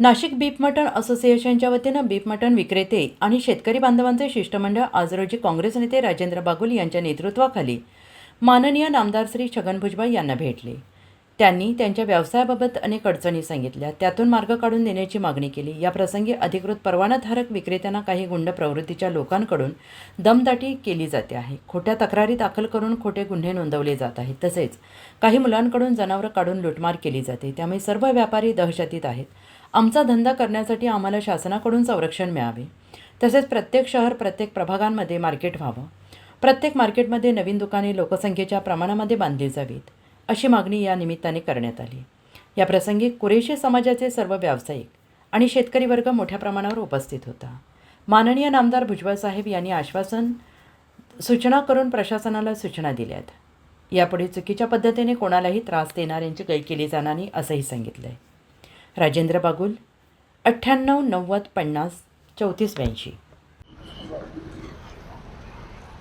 Nashik beef मटण असोसिएशनच्या वतीनं beef मटण विक्रेते आणि शेतकरी बांधवांचे शिष्टमंडळ आज रोजी काँग्रेस नेते राजेंद्र बागुल यांच्या नेतृत्वाखाली माननीय नामदार श्री छगन भुजबळ यांना भेटले. त्यांनी त्यांच्या व्यवसायाबाबत अनेक अडचणी सांगितल्या. त्यातून मार्ग काढून देण्याची मागणी केली. या प्रसंगी अधिकृत परवानाधारक विक्रेत्यांना काही गुंड प्रवृत्तीच्या लोकांकडून दमदाटी केली जाते आहे. खोट्या तक्रारी दाखल करून खोटे गुन्हे नोंदवले जात आहेत. तसेच काही मुलांकडून जनावरं काढून लुटमार केली जाते. त्यामुळे सर्व व्यापारी दहशतीत आहेत. आमचा धंदा करण्यासाठी आम्हाला शासनाकडून संरक्षण मिळावे. तसेच प्रत्येक शहर प्रत्येक प्रभागांमध्ये मार्केट व्हावं. प्रत्येक मार्केटमध्ये नवीन दुकाने लोकसंख्येच्या प्रमाणामध्ये बांधली जावीत. अशी मागणी या निमित्ताने करण्यात आली. या प्रसंगी कुरेशी समाजाचे सर्व व्यावसायिक आणि शेतकरी वर्ग मोठ्या प्रमाणावर उपस्थित होता. माननीय नामदार भुजबळ साहेब यांनी आश्वासन सूचना करून प्रशासनाला सूचना दिल्यात. यापुढे चुकीच्या पद्धतीने कोणालाही त्रास देणाऱ्यांची गय केली जाणार नाही असंही सांगितलं आहे राजेंद्र बागुल अठ्ठ्याण्णव नव्वद पन्नास चौतीस ब्याऐंशी.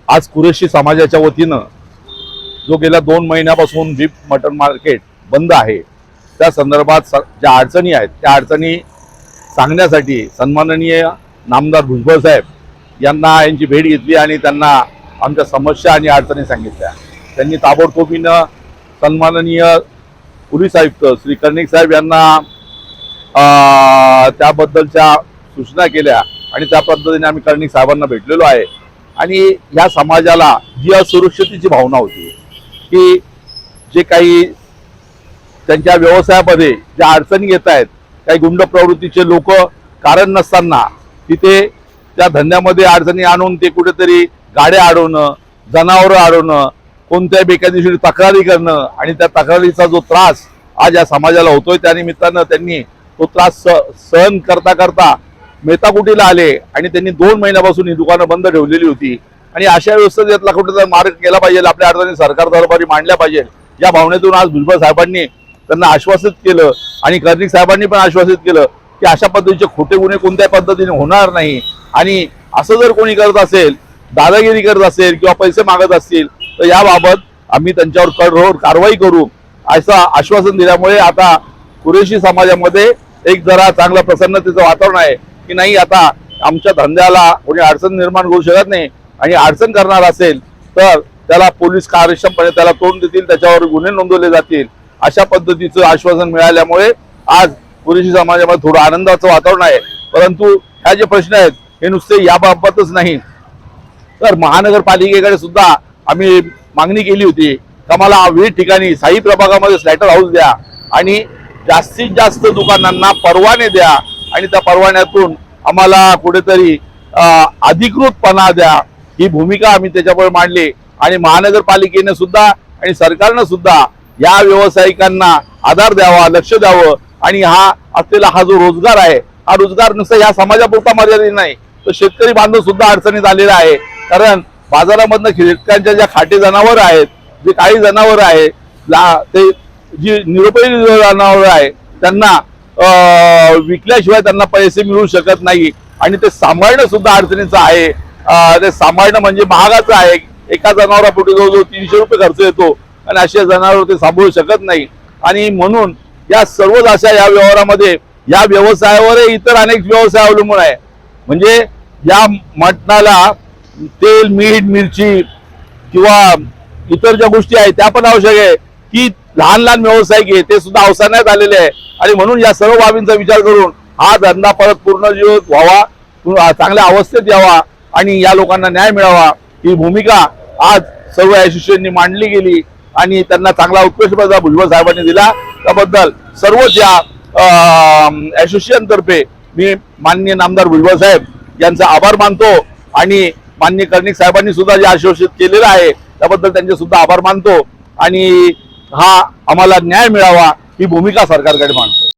आज कुरेशी समाजाच्या वतीनं जो गेल्या दोन महिन्यापासून बीफ मटन मार्केट बंद आहे त्या संदर्भात स ज्या अडचणी आहेत त्या अडचणी सांगण्यासाठी सन्माननीय नामदार भुजबळ साहेब यांना यांची भेट घेतली आणि त्यांना आमच्या समस्या आणि अडचणी सांगितल्या. त्यांनी ताबडतोबीनं सन्माननीय पोलीस आयुक्त श्री कर्णिक साहेब यांना त्याबद्दलच्या सूचना केल्या आणि त्या पद्धतीने आम्ही कर्णिक साहेबांना भेटलेलो आहे. आणि ह्या समाजाला जी असुरक्षितेची भावना होती. की जे काही त्यांच्या व्यवसायामध्ये ज्या अडचणी येत आहेत काही गुंड प्रवृत्तीचे लोक कारण नसताना तिथे त्या धंद्यामध्ये अडचणी आणून ते कुठेतरी गाड्या अडवणं जनावरं अडवणं कोणत्याही बेकायदेशीर तक्रारी करणं आणि त्या तक्रारीचा जो त्रास आज या समाजाला होतोय त्या निमित्तानं त्यांनी तो त्रास स सहन करता करता मेहताकुटीला आले आणि त्यांनी दोन महिन्यापासून ही दुकानं बंद ठेवलेली होती. आणि अशा व्यवस्थेत यातला कुठेतरी मार्ग केला पाहिजे आपल्या अडचणी सरकार दरबारी मांडल्या पाहिजे. या भावनेतून आज भुजबळ साहेबांनी त्यांना आश्वासित केलं आणि कर्णिक साहेबांनी पण आश्वासित केलं की अशा पद्धतीचे खोटे गुन्हे कोणत्याही पद्धतीने होणार नाही. आणि असं जर कोणी करत असेल दादागिरी करत असेल किंवा पैसे मागत असतील तर याबाबत आम्ही त्यांच्यावर कठोर कारवाई करू असं आश्वासन दिल्यामुळे आता कुरेशी समाजामध्ये एक जरा चांगलं प्रसन्नतेचं वातावरण आहे की नाही आता आमच्या धंद्याला कोणी अडचण निर्माण करू शकत नाही. आणि अडचण करणार असेल तर त्याला पोलीस कार्यक्षमपणे त्याला तोंड देतील त्याच्यावर गुन्हे नोंदवले जातील. अशा पद्धतीचं आश्वासन मिळाल्यामुळे आज पुरुषी समाजामध्ये थोडं आनंदाचं वातावरण आहे. परंतु ह्या जे प्रश्न आहेत हे नुसते याबाबतच नाही. तर महानगरपालिकेकडे सुद्धा आम्ही मागणी केली होती का मला विविध ठिकाणी साई प्रभागामध्ये स्लॅटर हाऊस द्या आणि जास्तीत जास्त दुकानांना परवाने द्या आणि त्या परवान्यातून आम्हाला कुठेतरी अधिकृतपणा द्या. ही भूमिका आम्ही त्याच्यामुळे मांडली. आणि महानगरपालिकेने सुद्धा आणि सरकारनं सुद्धा या व्यावसायिकांना आधार द्यावा लक्ष द्यावं. आणि हा असलेला हा जो रोजगार आहे हा रोजगार नुसता या समाजापुरता मर्यादित नाही. तर शेतकरी बांधव सुद्धा अडचणीत आलेला आहे. कारण बाजारामधनं शेतकऱ्यांच्या ज्या खाटे जनावर आहेत जे काही जनावर आहे ते जी निरुपयोगी जनावर आहे त्यांना विकल्याशिवाय त्यांना पैसे मिळू शकत नाही. आणि ते सांभाळणं सुद्धा अडचणीचं आहे. ते सांभाळणं म्हणजे महागाचं आहे. एका जनावरापोटी जवळजवळ तीनशे रुपये खर्च येतो आणि अशा जनावर ते सांभाळू शकत नाही. आणि म्हणून या सर्वच अशा या व्यवहारामध्ये या व्यवसायावर इतर अनेक व्यवसाय अवलंबून आहे. म्हणजे या मटणाला तेल मीठ मिरची किंवा इतर ज्या गोष्टी आहेत त्या पण आवश्यक आहे. की लहान लहान व्यावसायिक आहे ते सुद्धा अवसरण्यात आलेले आहे. आणि म्हणून या सर्व बाबींचा विचार करून हा धंदा परत पूर्ण जीव व्हावा. चांगल्या अवस्थेत यावा. आणि या लोकांना न्याय मिळावा ही भूमिका आज सर्व असोसिएशननी मांडली गेली आणि त्यांना चांगला उत्कृष्ट प्रदान भुजबळ साहेबांनी दिला. त्याबद्दल सर्वच या असोसिएशनतर्फे मी माननीय नामदार भुजबळ साहेब यांचा आभार मानतो आणि माननीय कर्णिक साहेबांनी सुद्धा जे आश्वासित केलेलं आहे त्याबद्दल त्यांचे सुद्धा आभार मानतो आणि हा आम्हाला न्याय मिळावा ही भूमिका सरकारकडे मांडतो